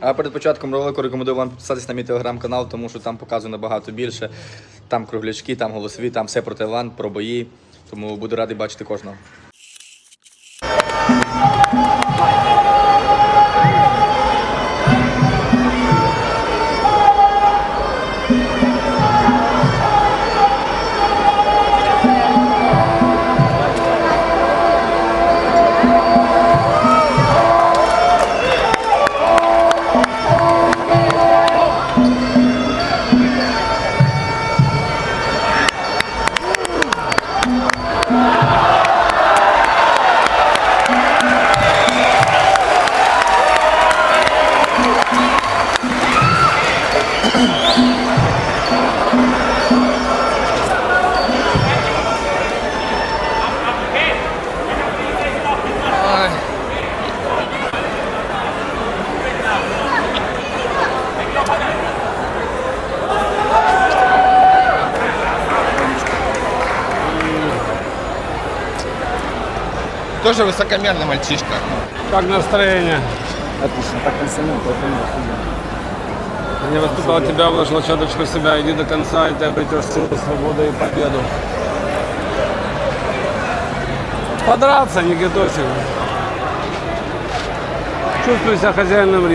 А перед початком ролику рекомендую вам підписатись на мій телеграм-канал, тому що там показую набагато більше. Там круглячки, там голосові, там все про Таїланд, про бої. Тому буду радий бачити кожного. Тоже высокомерный мальчишка. Как настроение? Отлично, так концерт, поэтому Не выступал тебя, вложил четочку себя, иди до конца, и ты обретешь силу, свободу и победу. Подраться, не Гедосик. Чувствую себя хозяином в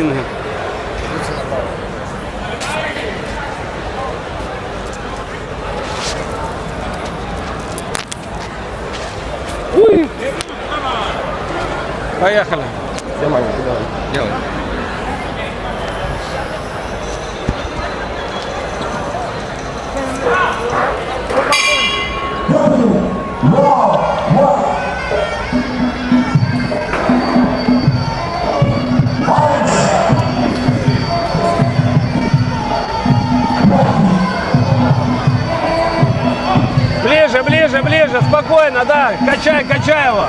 Поехали. Делай. Ближе, ближе, ближе, спокойно, да. Качай, качай его.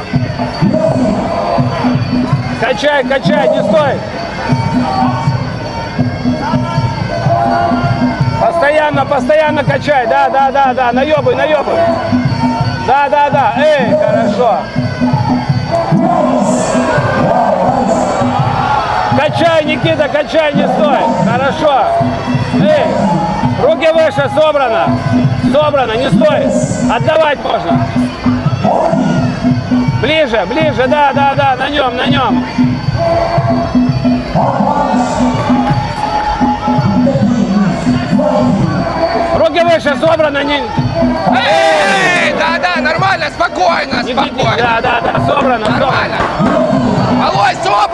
Качай, качай, не стой. Постоянно, постоянно качай. Да, да, да, да. Наебай, наебай. Да, да, да. Эй, хорошо. Качай, Никита, качай, не стой. Хорошо. Эй, руки выше, собрано. Собрано, не стой. Отдавать можно. Ближе, ближе, да, да, да, на нем, на нем. Руки выше, собрано, не... Эй, да-да, нормально, спокойно, спокойно. Да, да, да, собрано, собрано. Нормально. Малой, собранней, собранней.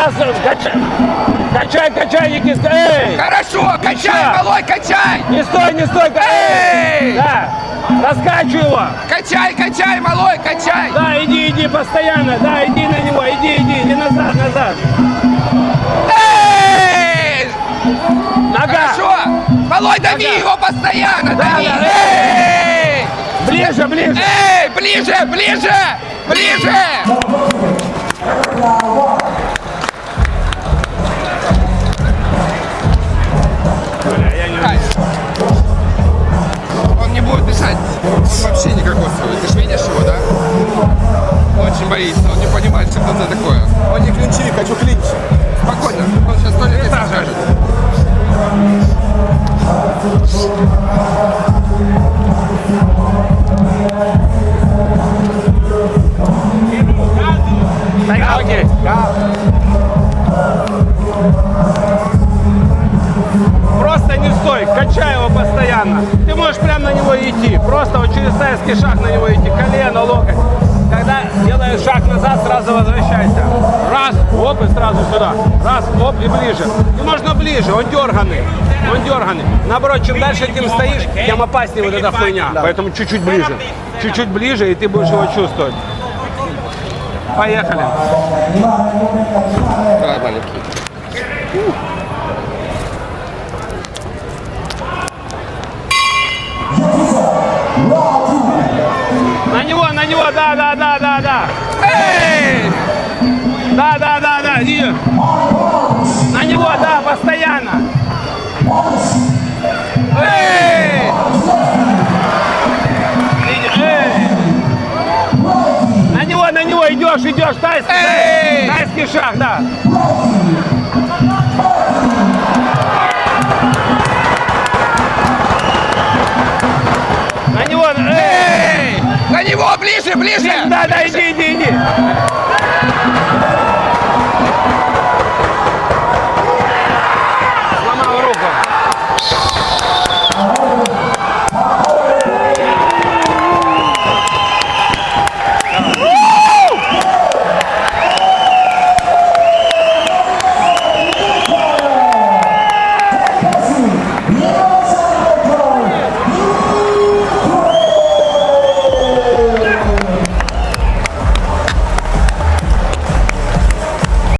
Да, да, с- качай. Качай, качай, Никита, эй! Хорошо, качай, Ничего. малой, качай. Не стой, не стой, Эй! эй! Да, раскачивай его. Качай, качай, малой, качай. Да, иди, иди, постоянно, да, иди на него, иди, иди, иди назад, назад. Эй! Нога, Хорошо. Малой, дави Ага. его постоянно, Да, дави. да. Эй! ближе, ближе. Эй, ближе, ближе, ближе! Постоянно. Ты можешь прямо на него идти. Просто вот через тайский шаг на него идти. Колено, локоть. Когда делаешь шаг назад, сразу возвращайся. Раз, оп, и сразу сюда. Раз, оп, и ближе. И можно ближе, он дерганый. Он дерганый. Наоборот, чем дальше тем стоишь, тем опаснее вот эта хуйня. Поэтому чуть-чуть ближе. Чуть-чуть ближе, и ты будешь его чувствовать. Поехали. Давай, маленький. него, на него, да, да, да, да, да. Эй! Да, да, да, да, и на него, да, постоянно. Эй! Эй! На него, на него идешь, идешь, тайский, тайский шаг, да.